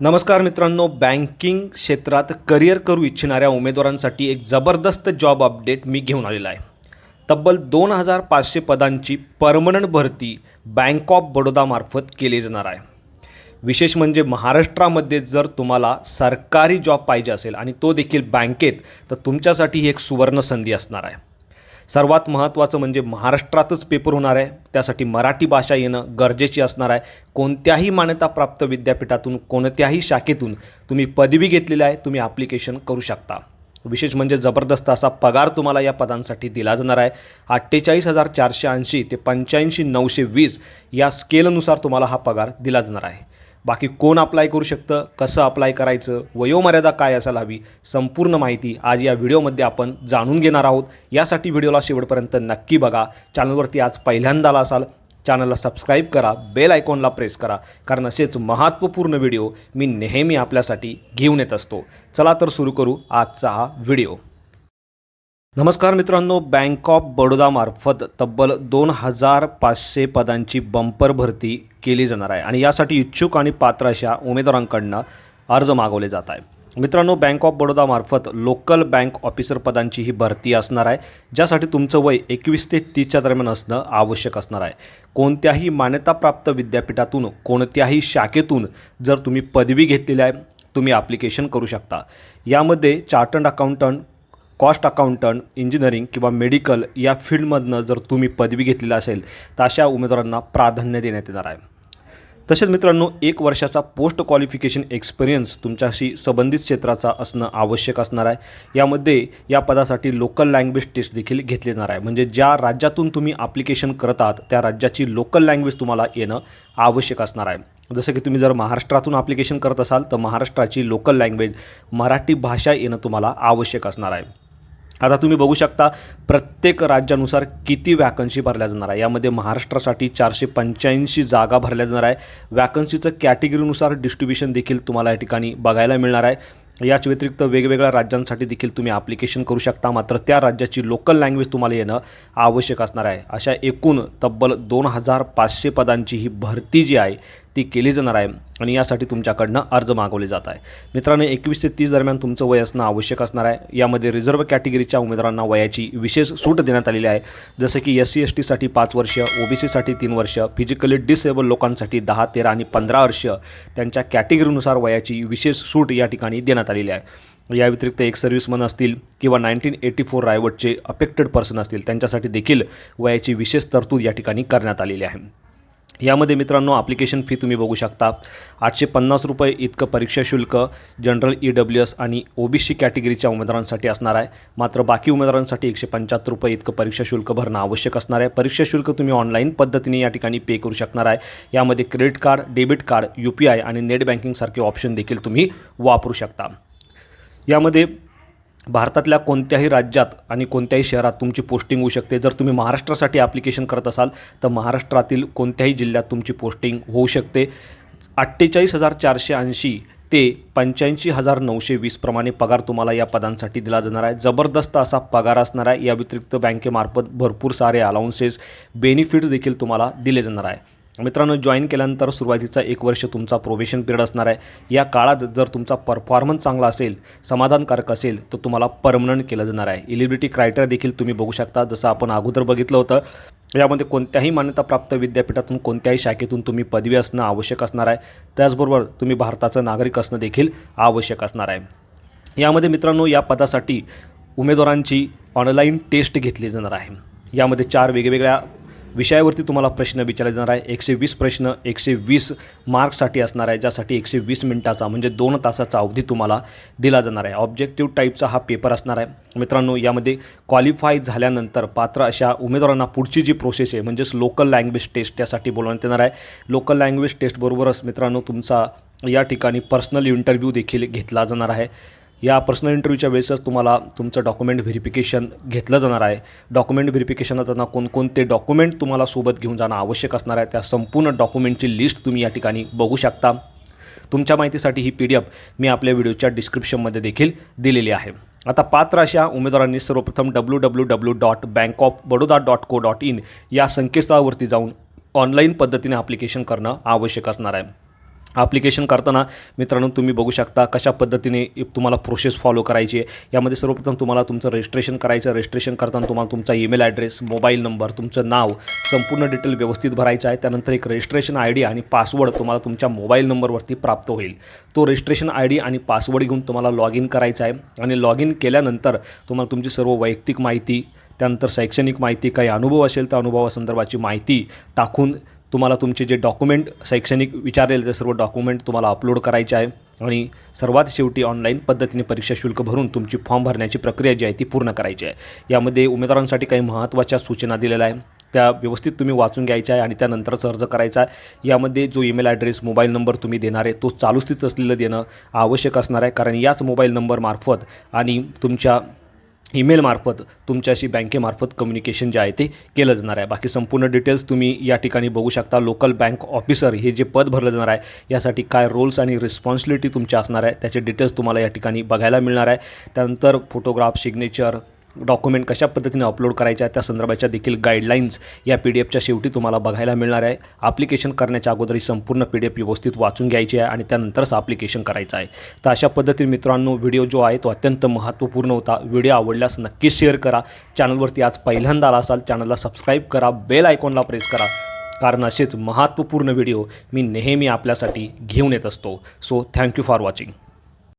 नमस्कार मित्रांनो बँकिंग क्षेत्रात करिअर करू इच्छिणाऱ्या उमेदवारांसाठी एक जबरदस्त जॉब अपडेट मी घेऊन आलेला आहे. तब्बल दोन हजार पाचशे पदांची परमनंट भरती बँक ऑफ बडोदामार्फत केली जाणार आहे. विशेष म्हणजे महाराष्ट्रामध्ये जर तुम्हाला सरकारी जॉब पाहिजे असेल आणि तो देखील बँकेत तर तुमच्यासाठी ही एक सुवर्ण संधी असणार आहे. सर्वात महत्त्वाचं म्हणजे महाराष्ट्रातच पेपर होणार आहे. त्यासाठी मराठी भाषा येणं गरजेची असणार आहे. कोणत्याही मान्यताप्राप्त विद्यापीठातून कोणत्याही शाखेतून तुम्ही पदवी घेतलेली आहे तुम्ही ॲप्लिकेशन करू शकता. विशेष म्हणजे जबरदस्त असा पगार तुम्हाला या पदांसाठी दिला जाणार आहे. अठ्ठेचाळीस हजार चारशे ऐंशी ते पंच्याऐंशी नऊशे वीस या स्केलनुसार तुम्हाला हा पगार दिला जाणार आहे. बाकी कोण अप्लाय करू शकतं कसं अप्लाय करायचं वयोमर्यादा काय असायला हवी संपूर्ण माहिती आज या व्हिडिओमध्ये आपण जाणून घेणार आहोत. यासाठी व्हिडिओला शेवटपर्यंत नक्की बघा. चॅनलवरती आज पहिल्यांदा आला असाल चॅनलला सबस्क्राईब करा बेल आयकॉनला प्रेस करा कारण असेच महत्त्वपूर्ण व्हिडिओ मी नेहमी आपल्यासाठी घेऊन येत असतो. चला तर सुरू करू आजचा हा व्हिडिओ. नमस्कार मित्रांनो बँक ऑफ बडोदामार्फत तब्बल दोन हजार पाचशे पदांची बंपर भरती केली जाणार आहे आणि यासाठी इच्छुक आणि पात्र अशा उमेदवारांकडनं अर्ज मागवले जात आहे मित्रांनो बँक ऑफ बडोदामार्फत लोकल बँक ऑफिसर पदांची ही भरती असणार आहे ज्यासाठी तुमचं वय एकवीस ते तीसच्या दरम्यान असणं आवश्यक असणार आहे. कोणत्याही मान्यताप्राप्त विद्यापीठातून कोणत्याही शाखेतून जर तुम्ही पदवी घेतलेली आहे तुम्ही ॲप्लिकेशन करू शकता. यामध्ये chartered accountant cost accountant engineering किंवा मेडिकल या फील्डमधनं जर तुम्ही पदवी घेतलेली असेल तर अशा उमेदवारांना प्राधान्य देण्यात येणार आहे. तसेच मित्रांनो एक वर्षाचा पोस्ट क्वालिफिकेशन एक्सपिरियन्स तुमच्याशी संबंधित क्षेत्राचा असणं आवश्यक असणार आहे. यामध्ये या पदासाठी लोकल लँग्वेज टेस्ट देखील घेतली जाणार आहे. म्हणजे ज्या राज्यातून तुम्ही ॲप्लिकेशन करत आहात त्या राज्याची लोकल लँग्वेज तुम्हाला येणं आवश्यक असणार आहे. जसं की तुम्ही जर महाराष्ट्रातून ॲप्लिकेशन करत असाल तर महाराष्ट्राची लोकल लँग्वेज मराठी भाषा येणं तुम्हाला आवश्यक असणार आहे. आता तुम्ही बघू शकता प्रत्येक राज्यानुसार किती वॅकन्सी भरल्या जाणार आहे. यामध्ये महाराष्ट्रासाठी चारशे पंच्याऐंशी जागा भरल्या जाणार आहे. वॅकन्सीचं कॅटेगरीनुसार डिस्ट्रीब्युशन देखील तुम्हाला या ठिकाणी बघायला मिळणार आहे. याच व्यतिरिक्त वेगवेगळ्या राज्यांसाठी देखील तुम्ही ॲप्लिकेशन करू शकता. मात्र त्या राज्याची लोकल लँग्वेज तुम्हाला येणं आवश्यक असणार आहे. अशा एकूण तब्बल दोन हजार पाचशे पदांची ही भरती जी आहे ती केली जाणार आहे आणि यासाठी तुमच्याकडनं अर्ज मागवले जात आहे. मित्रांनो एकवीस ते तीस दरम्यान तुमचं वय असणं आवश्यक असणार आहे. यामध्ये रिझर्व्ह कॅटेगरीच्या उमेदवारांना वयाची विशेष सूट देण्यात आलेली आहे. जसं की एस सी एस टीसाठी पाच वर्ष ओ बी सीसाठी तीन वर्ष फिजिकली डिसेबल लोकांसाठी दहा तेरा आणि पंधरा वर्ष त्यांच्या कॅटेगरीनुसार वयाची विशेष सूट या ठिकाणी देण्यात आलेली आहे. या व्यतिरिक्त एक सर्व्हिसमन असतील किंवा नाईन्टीन एटी फोर रायवटचे अफेक्टेड पर्सन असतील त्यांच्यासाठी देखील वयाची विशेष तरतूद या ठिकाणी करण्यात आलेली आहे. यामध्ये मित्रांनो ॲप्लिकेशन फी तुम्ही बघू शकता. आठशे पन्नास रुपये इतकं परीक्षा शुल्क जनरल ई डब्ल्यू एस आणि ओ बी सी कॅटेगरीच्या उमेदवारांसाठी असणार आहे. मात्र बाकी उमेदवारांसाठी एकशे पंच्याहत्तर रुपये इतकं परीक्षा शुल्क भरणं आवश्यक असणार आहे. परीक्षा शुल्क तुम्ही ऑनलाईन पद्धतीने या ठिकाणी पे करू शकणार आहे. यामध्ये credit card debit card U P I आणि नेट बँकिंगसारखे ऑप्शन देखील तुम्ही वापरू शकता. यामध्ये भारतातल्या कोणत्याही राज्यात आणि कोणत्याही शहरात तुमची पोस्टिंग होऊ शकते. जर तुम्ही महाराष्ट्रासाठी ॲप्लिकेशन करत असाल तर महाराष्ट्रातील कोणत्याही जिल्ह्यात तुमची पोस्टिंग होऊ शकते. अठ्ठेचाळीस हजार चारशे ऐंशी ते पंच्याऐंशी हजार नऊशे वीसप्रमाणे पगार तुम्हाला या पदांसाठी दिला जाणार आहे. जबरदस्त असा पगार असणार आहे. या व्यतिरिक्त बँकेमार्फत भरपूर सारे अलाउन्सेस बेनिफिट्स देखील तुम्हाला दिले जाणार आहे. मित्रांनो जॉईन केल्यानंतर सुरुवातीचा एक वर्ष तुमचा प्रोबेशन पिरियड असणार आहे. या काळात जर तुमचा परफॉर्मन्स चांगला असेल समाधानकारक असेल तर तुम्हाला परमनंट केलं जाणार आहे. इलिबिलिटी क्रायटेरिया देखील तुम्ही बघू शकता. जसं आपण अगोदर बघितलं होतं यामध्ये कोणत्याही मान्यताप्राप्त विद्यापीठातून कोणत्याही शाखेतून तुम्ही पदवी असणं आवश्यक असणार आहे. त्याचबरोबर तुम्ही भारताचं नागरिक असणं देखील आवश्यक असणार आहे. यामध्ये मित्रांनो या पदासाठी उमेदवारांची ऑनलाईन टेस्ट घेतली जाणार आहे. यामध्ये चार वेगवेगळ्या विषयावरती तुम्हाला प्रश्न विचारले जाणार आहे. एकशे वीस प्रश्न एकशे वीस मार्क्ससाठी असणार आहे ज्यासाठी एकशे वीस मिनिटाचा म्हणजे दोन तासाचा अवधी तुम्हाला दिला जाणार आहे. ऑब्जेक्टिव्ह टाईपचा हा पेपर असणार आहे. मित्रांनो यामध्ये क्वालिफाय झाल्यानंतर पात्र अशा उमेदवारांना पुढची जी प्रोसेस आहे म्हणजेच लोकल लँग्वेज टेस्ट त्यासाठी बोलवण्यात येणार आहे. लोकल लँग्वेज टेस्टबरोबरच मित्रांनो तुमचा या ठिकाणी पर्सनल इंटरव्ह्यू देखील घेतला जाणार आहे. या पर्सनल इंटरव्ह्यूच्या वेळेसच तुम्हाला तुमचं डॉक्युमेंट व्हेरिफिकेशन घेतलं जाणार आहे. डॉक्युमेंट व्हेरिफिकेशन करताना कोणकोणते डॉक्युमेंट तुम्हाला सोबत घेऊन जाणं आवश्यक असणार आहे त्या संपूर्ण डॉक्युमेंटची लिस्ट तुम्ही या ठिकाणी बघू शकता. तुमच्या माहितीसाठी ही पी डी एफ मी आपल्या व्हिडिओच्या डिस्क्रिप्शनमध्ये देखील दिलेली आहे. आता पात्र अशा उमेदवारांनी सर्वप्रथम W W W dot bank of Baroda dot co dot in या संकेतस्थळावरती जाऊन ऑनलाईन पद्धतीने ॲप्लिकेशन करणं आवश्यक असणार आहे. ॲप्लिकेशन करताना मित्रांनो तुम्ही बघू शकता कशा पद्धतीने तुम्हाला प्रोसेस फॉलो करायची आहे. यामध्ये सर्वप्रथम तुम्हाला तुमचं रजिस्ट्रेशन करायचं रजिस्ट्रेशन करताना तुम्हाला तुमचा ईमेल ॲड्रेस मोबाईल नंबर तुमचं नाव संपूर्ण डिटेल व्यवस्थित भरायचं आहे. त्यानंतर एक रजिस्ट्रेशन आय डी आणि पासवर्ड तुम्हाला तुमच्या मोबाईल नंबरवरती प्राप्त होईल. तो रजिस्ट्रेशन आय डी आणि पासवर्ड घेऊन तुम्हाला लॉग इन करायचा आहे. आणि लॉग इन केल्यानंतर तुम्हाला तुमची सर्व वैयक्तिक माहिती त्यानंतर शैक्षणिक माहिती काही अनुभव असेल तर अनुभवासंदर्भाची माहिती टाकून तुम्हाला तुमचे जे डॉक्युमेंट शैक्षणिक विचारलेले ते सर्व डॉक्युमेंट तुम्हाला अपलोड करायचे आहे आणि सर्वात शेवटी ऑनलाईन पद्धतीने परीक्षा शुल्क भरून तुमची फॉर्म भरण्याची प्रक्रिया जी आहे ती पूर्ण करायची आहे. यामध्ये उमेदवारांसाठी काही महत्त्वाच्या सूचना दिलेल्या आहे त्या व्यवस्थित तुम्ही वाचून घ्यायच्या आहे आणि त्यानंतरच अर्ज करायचा आहे. यामध्ये जो ईमेल ॲड्रेस मोबाईल नंबर तुम्ही देणार आहे तो चालू स्थित असलेलं देणं आवश्यक असणार आहे. कारण याच मोबाईल नंबरमार्फत आणि तुमच्या ईमेलमार्फत तुमच्याशी बँकेमार्फत कम्युनिकेशन जे आहे ते केलं जाणार आहे. बाकी संपूर्ण डिटेल्स तुम्ही या ठिकाणी बघू शकता. लोकल बँक ऑफिसर हे जे पद भरलं जाणार आहे यासाठी काय रोल्स आणि रिस्पॉन्सिबिलिटी तुमच्या असणार आहे त्याचे डिटेल्स तुम्हाला या ठिकाणी बघायला मिळणार आहे. त्यानंतर फोटोग्राफ सिग्नेचर डॉक्युमेंट कशा पद्धतीने अपलोड करायच्या त्या संदर्भाच्या देखील गाईडलाईन्स या पी डी एफच्या शेवटी तुम्हाला बघायला मिळणार आहे. ॲप्लिकेशन करण्याच्या अगोदर ही संपूर्ण पी डी एफ व्यवस्थित वाचून घ्यायची आहे आणि त्यानंतरच ॲप्लिकेशन करायचं आहे. तर अशा पद्धतीने मित्रांनो व्हिडिओ जो आहे तो अत्यंत महत्त्वपूर्ण होता. व्हिडिओ आवडल्यास नक्कीच शेअर करा. चॅनलवरती आज पहिल्यांदा आला असाल चॅनलला सबस्क्राईब करा. बेल आयकॉनला प्रेस करा. कारण असेच महत्त्वपूर्ण व्हिडिओ मी नेहमी आपल्यासाठी घेऊन येत असतो. So thank you for watching